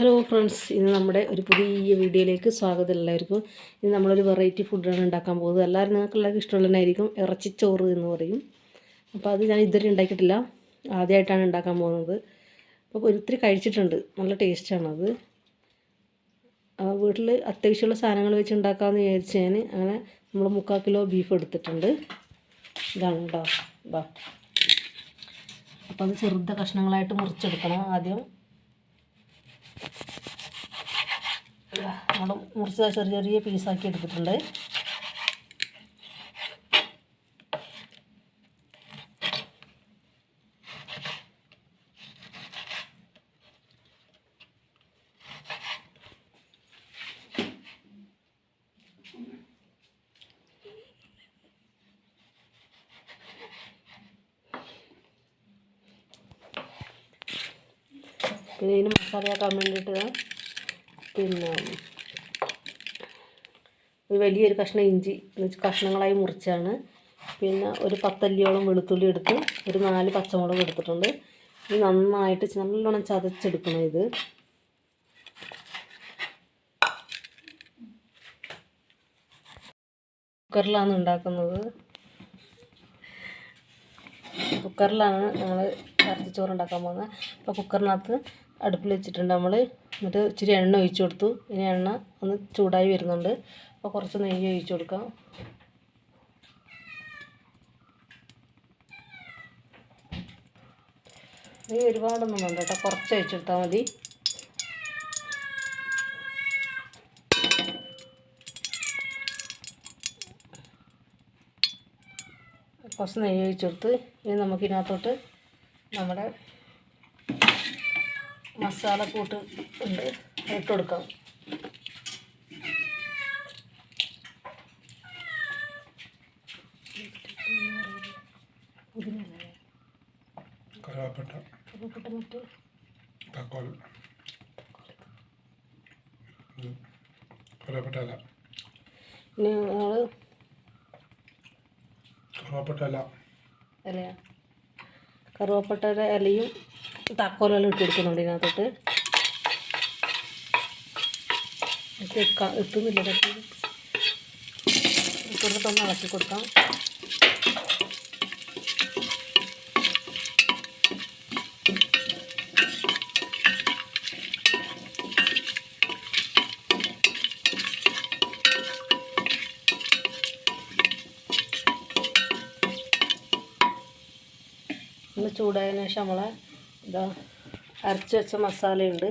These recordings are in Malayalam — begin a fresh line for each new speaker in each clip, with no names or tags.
ഹലോ ഫ്രണ്ട്സ് ഇന്ന് നമ്മുടെ ഒരു പുതിയ വീഡിയോയിലേക്ക് സ്വാഗതം എല്ലാവർക്കും. ഇന്ന് നമ്മളൊരു വെറൈറ്റി ഫുഡാണ് ഉണ്ടാക്കാൻ പോകുന്നത്. എല്ലാവരും നിങ്ങൾക്ക് എല്ലാവർക്കും ഇഷ്ടമുള്ളതായിരിക്കും ഇറച്ചിച്ചോറ് എന്ന് പറയും. അപ്പോൾ അത് ഞാൻ ഇതുവരെ ഉണ്ടാക്കിയിട്ടില്ല. ആദ്യമായിട്ടാണ് ഉണ്ടാക്കാൻ പോകുന്നത്. അപ്പോൾ ഒരിത്തിരി കഴിച്ചിട്ടുണ്ട്. നല്ല ടേസ്റ്റാണത് വീട്ടിൽ അത്യാവശ്യമുള്ള സാധനങ്ങൾ വെച്ച് ഉണ്ടാക്കാമെന്ന് വിചാരിച്ച് ഞാൻ അങ്ങനെ നമ്മൾ മുക്കാൽ കിലോ ബീഫ് എടുത്തിട്ടുണ്ട്. ഇതാണ് കേട്ടോ അപ്പോൾ അത് ചെറുത കഷ്ണങ്ങളായിട്ട് മുറിച്ചെടുക്കണം ആദ്യം. നമ്മൾ മുറിച്ച് ചെറിയ ചെറിയ പീസാക്കി എടുത്തിട്ടുണ്ട് പിന്നെ ഇതിന് മസാലയാക്കാൻ വേണ്ടിയിട്ട് പിന്നെ വലിയൊരു കഷ്ണം ഇഞ്ചി കഷ്ണങ്ങളായി മുറിച്ചാണ്. പിന്നെ ഒരു പത്തല്ലിയോളം വെളുത്തുള്ളി എടുത്ത് ഒരു നാല് പച്ചമുളക് എടുത്തിട്ടുണ്ട്. ഇത് നന്നായിട്ട് നല്ലോണം ചതച്ചെടുക്കണം ഇത്. കുക്കറിലാണ് ഉണ്ടാക്കുന്നത്. കുക്കറിലാണ് നമ്മൾ ഇറച്ചിച്ചോറ് ഉണ്ടാക്കാൻ പോകുന്നത്. അപ്പോൾ കുക്കറിനകത്ത് അടുപ്പിൽ വെച്ചിട്ടുണ്ട് നമ്മൾ എന്നിട്ട് ഇച്ചിരി എണ്ണ ഒഴിച്ചു കൊടുത്തു. ഇനി എണ്ണ ഒന്ന് ചൂടായി വരുന്നുണ്ട്. അപ്പോൾ കുറച്ച് നെയ്യ് ഒഴിച്ചു കൊടുക്കാം. നെയ്യ് ഒരുപാടൊന്നും വേണ്ട കേട്ടോ. കുറച്ച് ഒഴിച്ചെടുത്താൽ മതി. കുറച്ച് നെയ്യ് ഒഴിച്ചു കൊടുത്ത് ഇനി നമുക്കിതിനകത്തോട്ട് നമ്മുടെ മസാല കൂട്ട് ഉണ്ട് ഇട്ട് കൊടുക്കാം.
കറുവാപ്പട്ട
കറുവപ്പട്ട മറ്റ്
തക്കോലം കറുവാപ്പട്ട അല്ല
ഇനി നമ്മൾ
കറുവാപ്പട്ട അല്ല
ഇലയാ. കറുവപ്പട്ടയുടെ ഇലയും താക്കോലെല്ലാം ഇട്ട് കൊടുക്കുന്നുണ്ട് ഇതിനകത്തോട്ട്. എത്തുന്നില്ല തട്ടി കൊടുത്തിട്ടൊന്ന് ഇളക്കി കൊടുക്കാം. ഒന്ന് ചൂടായതിനു ശേഷം നമ്മളെ ഇതാ അരച്ച് വെച്ച മസാലയുണ്ട്.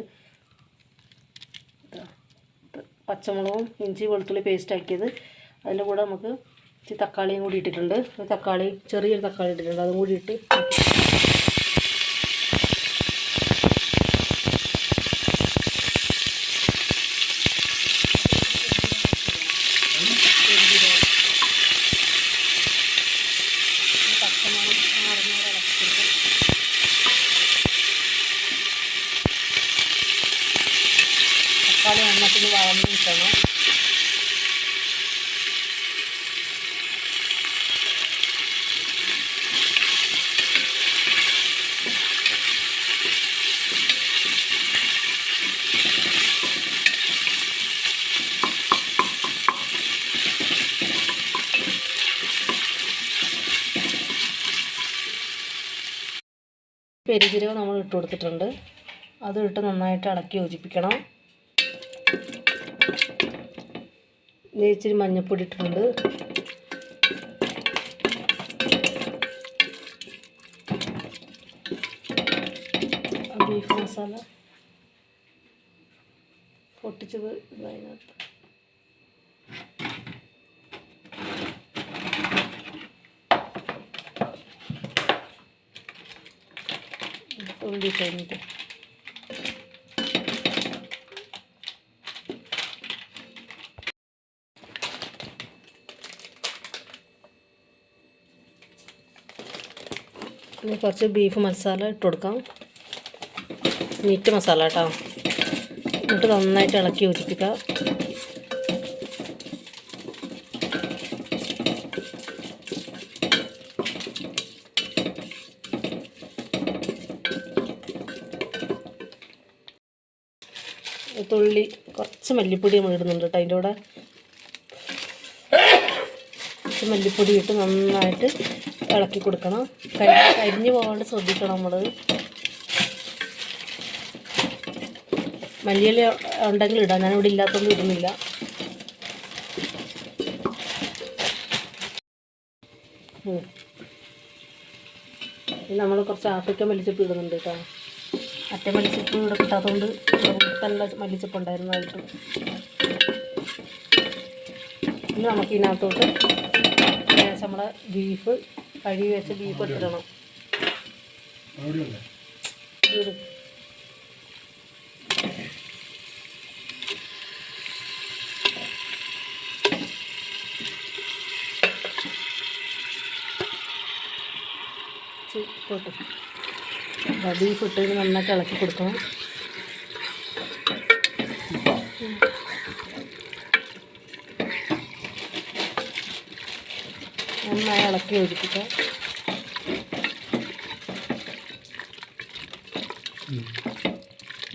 പച്ചമുളകും ഇഞ്ചി വെളുത്തുള്ളി പേസ്റ്റ് ആക്കിയത്. അതിന്റെ കൂടെ നമുക്ക് ഇച്ചിരി തക്കാളിയും കൂടി ഇട്ടിട്ടുണ്ട്. തക്കാളി ചെറിയൊരു തക്കാളി ഇട്ടിട്ടുണ്ട്. അതും കൂടി ഇട്ട് പച്ചമുളക് മാറുന്നവരെ ഇളക്കി കൊടുക്കും തക്കാളി എണ്ണത്തിന് വഴന്ന് കിട്ടണം പെരുജീരകം നമ്മൾ ഇട്ട് കൊടുത്തിട്ടുണ്ട്. അത് ഇട്ട് നന്നായിട്ട് അടക്കി യോജിപ്പിക്കണം ഇനി ഇച്ചിരി മഞ്ഞൾപ്പൊടി ഇട്ടിട്ടുണ്ട്. ബീഫ് മസാല പൊട്ടിച്ചത് ഇതായിട്ട് ഉള്ളി കഴിഞ്ഞിട്ട്. ഇനി കുറച്ച് ബീഫ് മസാല ഇട്ട് കൊടുക്കാം. മീറ്റ് മസാല കേട്ടോ എന്നിട്ട് നന്നായിട്ട് ഇളക്കി യോജിപ്പിക്കാം. ഒരു തുള്ളി കുറച്ച് മല്ലിപ്പൊടി നമ്മൾ ഇടുന്നുണ്ട് കേട്ടോ അതിന്റെ കൂടെ. കുറച്ച് മല്ലിപ്പൊടി ഇട്ട് നന്നായിട്ട് ഇളക്കി കൊടുക്കണം. കരി കരിഞ്ഞു പോകാണ്ട് ശ്രദ്ധിക്കണം നമ്മൾ മല്ലിയില ഉണ്ടെങ്കിൽ ഇടാം. ഞാനിവിടെ ഇല്ലാത്തതുകൊണ്ട് ഇടുന്നില്ല. നമ്മൾ കുറച്ച് ആഫ്രിക്കൻ മല്ലിച്ചപ്പ് ഇടുന്നുണ്ട് കേട്ടോ. അറ്റ മല്ലിച്ചപ്പ് ഇവിടെ കിട്ടാത്തതുകൊണ്ട് നല്ല മല്ലിച്ചപ്പ് ഉണ്ടായിരുന്നതായിട്ട് ഇനി നമുക്ക് ഇതിനകത്തോട്ട് നമ്മുടെ ബീഫ് കഴുകി വെച്ച് ബീഫ് എടുത്തിടണം ബീഫ് ഇട്ട് നന്നായിട്ട് ഇളക്കി കൊടുക്കണം. നന്നായി ഇളക്കി യോജിപ്പിക്കാം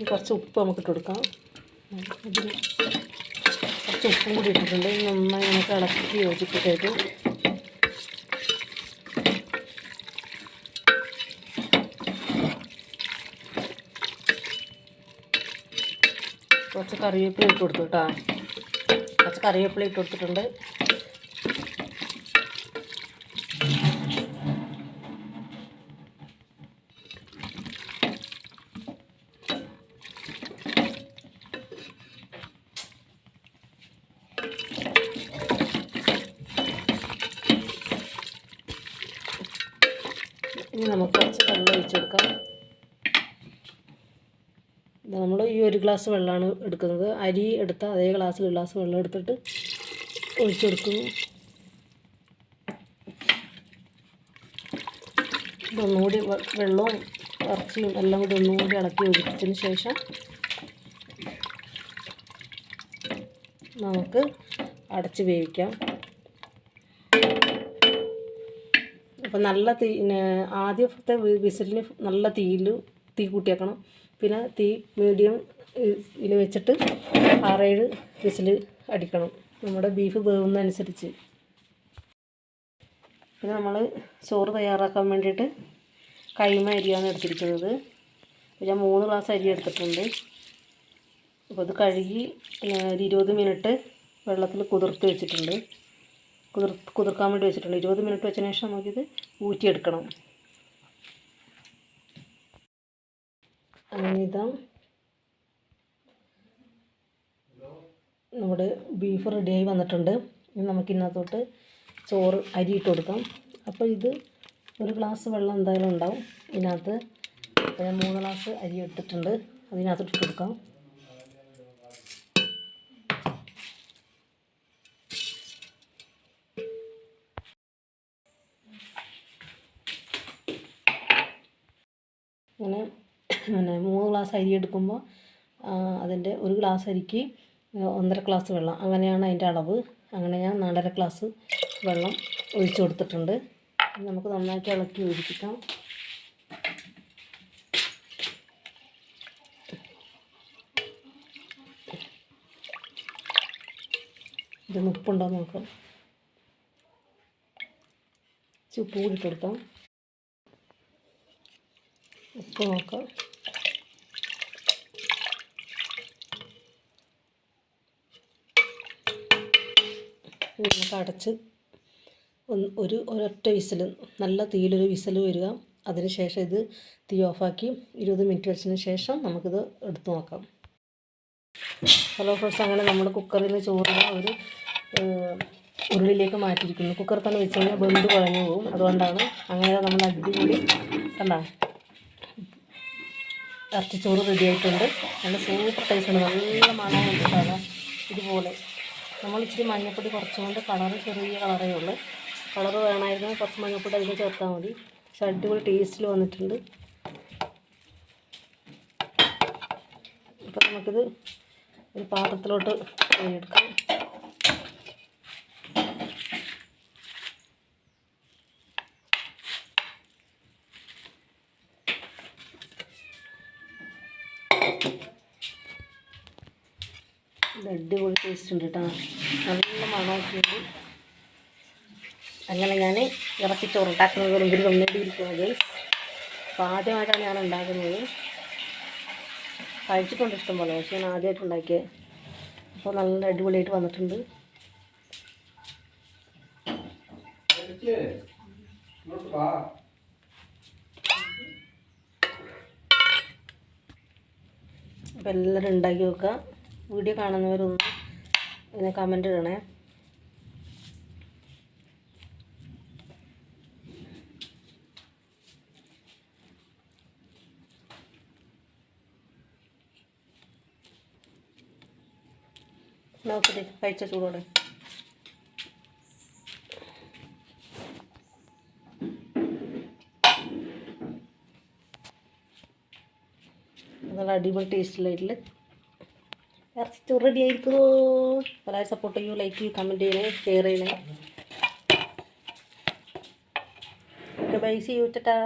കുറച്ച് ഉപ്പ് നമുക്ക് ഇട്ട് കൊടുക്കാം. കുറച്ച് ഉപ്പും കൂടി ഇട്ടിട്ടുണ്ട്. നന്നായി നമുക്ക് ഇളക്കി യോജിപ്പിക്കായിട്ട് കുറച്ച് കറിവേപ്പില ഇട്ട് കൊടുത്തു കേട്ടോ. കുറച്ച് കറിവേപ്പില ഇട്ട് കൊടുത്തിട്ടുണ്ട്. ഇനി നമുക്ക് കുറച്ച് വെള്ളം ഒഴിച്ച് കൊടുക്കാം. നമ്മൾ ഈ ഒരു ഗ്ലാസ് വെള്ളമാണ് എടുക്കുന്നത്. അരി എടുത്ത അതേ ഗ്ലാസ്സിൽ ഗ്ലാസ് വെള്ളം എടുത്തിട്ട് ഒഴിച്ച് കൊടുക്കുന്നു. വെള്ളവും ഇറച്ചിയും എല്ലാം കൂടി ഒന്നുകൂടി ഇളക്കി ഒഴിച്ചതിന് ശേഷം നമുക്ക് അടച്ച് വേവിക്കാം. അപ്പം നല്ല തീ ആദ്യത്തെ വിസിലിന് നല്ല തീയിൽ തീ കൂട്ടിയേക്കണം. പിന്നെ തീ മീഡിയം ഇതിൽ വെച്ചിട്ട് ആറേഴ് വിസിൽ അടിക്കണം. നമ്മുടെ ബീഫ് വേവുന്നതനുസരിച്ച്. പിന്നെ നമ്മൾ ചോറ് തയ്യാറാക്കാൻ വേണ്ടിയിട്ട് കൈമ അരിയാണ് എടുത്തിരിക്കുന്നത്. ഞാൻ മൂന്ന് ഗ്ലാസ് അരി എടുത്തിട്ടുണ്ട്. അപ്പോൾ അത് കഴുകി ഒരു ഇരുപത് മിനിറ്റ് വെള്ളത്തിൽ കുതിർത്ത് വെച്ചിട്ടുണ്ട്. കുതിർ കുതിർക്കാൻ വേണ്ടി വെച്ചിട്ടുണ്ട്. ഇരുപത് മിനിറ്റ് വെച്ചതിന് ശേഷം നമുക്കിത് ഊറ്റിയെടുക്കണം. അങ്ങനെ ഇതാ നമ്മുടെ ബീഫ് റെഡിയായി വന്നിട്ടുണ്ട്. ഇനി നമുക്ക് ഇന്നത്തോട്ട് ചോറ് അരി ഇട്ട് കൊടുക്കാം. അപ്പോൾ ഇത് ഒരു ഗ്ലാസ് വെള്ളം എന്തായാലും ഉണ്ടാവും. ഇതിനകത്ത് മൂന്ന് ഗ്ലാസ് അരി എടുത്തിട്ടുണ്ട്. അതിനകത്തോട്ട് ഇട്ട് കൊടുക്കാം. അങ്ങനെ പിന്നെ മൂന്ന് ഗ്ലാസ് അരി എടുക്കുമ്പോൾ അതിന്റെ ഒരു ഗ്ലാസ് അരിക്ക് ഒന്നര ഗ്ലാസ് വെള്ളം. അങ്ങനെയാണ് അതിന്റെ അളവ്. അങ്ങനെ ഞാൻ നാലര ഗ്ലാസ് വെള്ളം ഒഴിച്ചു കൊടുത്തിട്ടുണ്ട്. നമുക്ക് നന്നായിട്ട് ഇളക്കി ഒഴിപ്പിക്കാം ഇത് ഉപ്പുണ്ടോ നോക്കാം. ചുപ്പ് കൂടി കൊടുക്കാം. ഉപ്പ് നോക്കാം. നമുക്ക് അടച്ച് ഒരു ഒരൊറ്റ വിസിൽ നല്ല തീയിലൊരു വിസിൽ വരിക. അതിന് ശേഷം ഇത് തീ ഓഫാക്കി ഇരുപത് മിനിറ്റ് വെച്ചതിന് ശേഷം നമുക്കിത് എടുത്തു നോക്കാം. ഹലോ ഫ്രണ്ട്സ് അങ്ങനെ നമ്മൾ കുക്കറിൽ നിന്ന് ചോറിന് ഒരു ഉരുളിയിലേക്ക് മാറ്റിയിരിക്കുന്നു. കുക്കർ തന്നെ വെച്ച് കഴിഞ്ഞാൽ ബന്ധു കുഴഞ്ഞു പോകും. അതുകൊണ്ടാണ് അങ്ങനെ നമ്മൾ അടിപൊളി കണ്ടാ? ഇറച്ചിച്ചോറ് റെഡി ആയിട്ടുണ്ട് നല്ല സൂപ്പർ ടേസ്റ്റ് ആണ്. നല്ല മണമുണ്ട് സാധാ ഇതുപോലെ. നമ്മൾ ഇച്ചിരി മഞ്ഞപ്പൊടി കുറച്ചുകൊണ്ട് കളറ് ചെറിയ കളറേ ഉള്ളൂ. കളറ് വേണമായിരുന്നു. കുറച്ച് മഞ്ഞപ്പൊടി അതിൽ ചേർത്താൽ മതി. പക്ഷെ അടിപൊളി ടേസ്റ്റിൽ വന്നിട്ടുണ്ട്. അപ്പം നമുക്കിത് ഒരു പാത്രത്തിലോട്ട് എടുക്കാം നല്ല അടിപൊളി ടേസ്റ്റ് ഉണ്ട് കേട്ടോ നല്ല മണമൊക്കെ ഉണ്ട്. അങ്ങനെ ഞാൻ ഇറച്ചി ചോറുണ്ടാക്കുന്നത് മുമ്പിൽ വന്നുകൊണ്ടിരിക്കുന്നത് അപ്പോൾ ആദ്യമായിട്ടാണ് ഞാൻ ഉണ്ടാക്കുന്നത്. കഴിച്ചിട്ടുണ്ട് ഇഷ്ടം പോലെ പക്ഷേ ഞാൻ ആദ്യമായിട്ട് ഉണ്ടാക്കിയത് അപ്പോൾ നല്ല അടിപൊളിയായിട്ട് വന്നിട്ടുണ്ട്. അപ്പം എല്ലാവരും ഉണ്ടാക്കി നോക്കുക വീഡിയോ കാണുന്നവരൊന്ന് ഒന്ന് കമന്റ് ഇടണേ. നോക്കിട്ട് കഴിച്ച ചൂടോടെ. നല്ല അടിപൊളി ടേസ്റ്റിലായിട്ടുള്ള ഇറച്ചി ചോറ് റെഡി ആയിരിക്കും എല്ലാവരും സപ്പോർട്ട് ചെയ്യൂ ലൈക്ക് ചെയ്യൂ കമന്റ് ചെയ്യണേ ഷെയർ ചെയ്യണേ. ഓക്കെ ബൈ സി ടാ